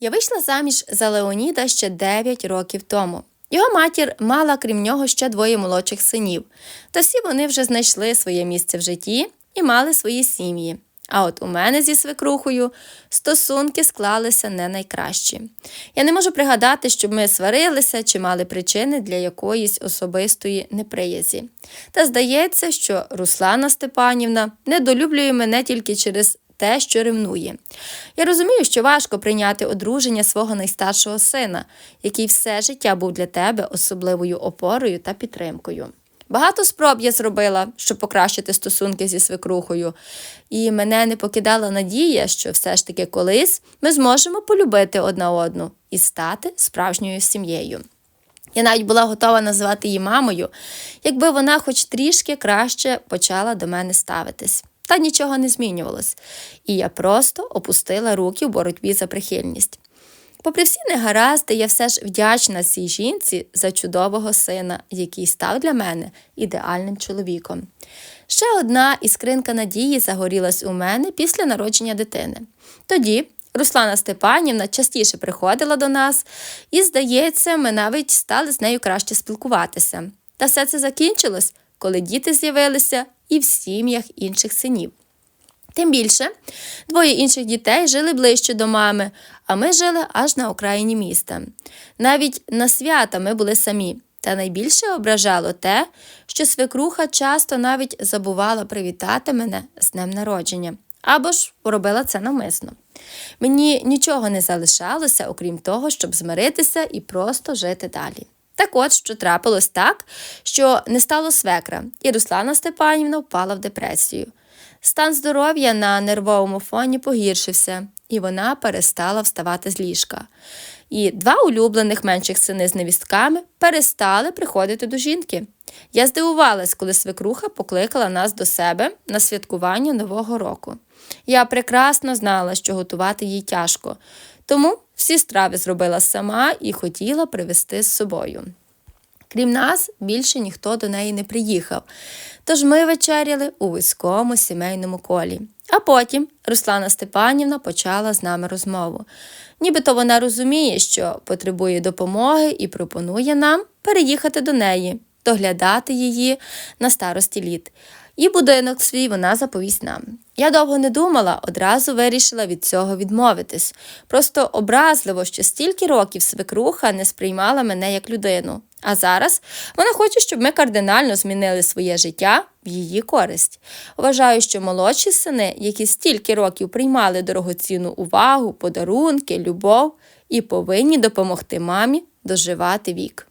Я вийшла заміж за Леоніда ще 9 років тому. Його матір мала, крім нього, ще двоє молодших синів. Та всі вони вже знайшли своє місце в житті і мали свої сім'ї. А от у мене зі свекрухою стосунки склалися не найкращі. Я не можу пригадати, щоб ми сварилися чи мали причини для якоїсь особистої неприязі. Та здається, що Руслана Степанівна недолюблює мене тільки через те, що ревнує. Я розумію, що важко прийняти одруження свого найстаршого сина, який все життя був для тебе особливою опорою та підтримкою. Багато спроб я зробила, щоб покращити стосунки зі свекрухою, і мене не покидала надія, що все ж таки колись ми зможемо полюбити одна одну і стати справжньою сім'єю. Я навіть була готова називати її мамою, якби вона хоч трішки краще почала до мене ставитись. Та нічого не змінювалось, і я просто опустила руки в боротьбі за прихильність. Попри всі негаразди, я все ж вдячна цій жінці за чудового сина, який став для мене ідеальним чоловіком. Ще одна іскринка надії загорілась у мене після народження дитини. Тоді Руслана Степанівна частіше приходила до нас, і, здається, ми навіть стали з нею краще спілкуватися. Та все це закінчилось, коли діти з'явилися і в сім'ях інших синів. Тим більше, двоє інших дітей жили ближче до мами, а ми жили аж на окраїні міста. Навіть на свята ми були самі. Та найбільше ображало те, що свекруха часто навіть забувала привітати мене з днем народження або ж робила це навмисно. Мені нічого не залишалося, окрім того, щоб змиритися і просто жити далі. Так от, що трапилось так, що не стало свекра, і Руслана Степанівна впала в депресію. Стан здоров'я на нервовому фоні погіршився, і вона перестала вставати з ліжка. І два улюблених менших сини з невістками перестали приходити до жінки. Я здивувалась, коли свекруха покликала нас до себе на святкування Нового року. Я прекрасно знала, що готувати їй тяжко, тому всі страви зробила сама і хотіла привезти з собою. Крім нас, більше ніхто до неї не приїхав. Тож ми вечеряли у вузькому сімейному колі. А потім Руслана Степанівна почала з нами розмову. Нібито вона розуміє, що потребує допомоги і пропонує нам переїхати до неї, доглядати її на старості літ. І будинок свій вона заповість нам. Я довго не думала, одразу вирішила від цього відмовитись. Просто образливо, що стільки років свекруха не сприймала мене як людину. А зараз вона хоче, щоб ми кардинально змінили своє життя в її користь. Вважаю, що молодші сини, які стільки років приймали дорогоцінну увагу, подарунки, любов, і повинні допомогти мамі доживати вік.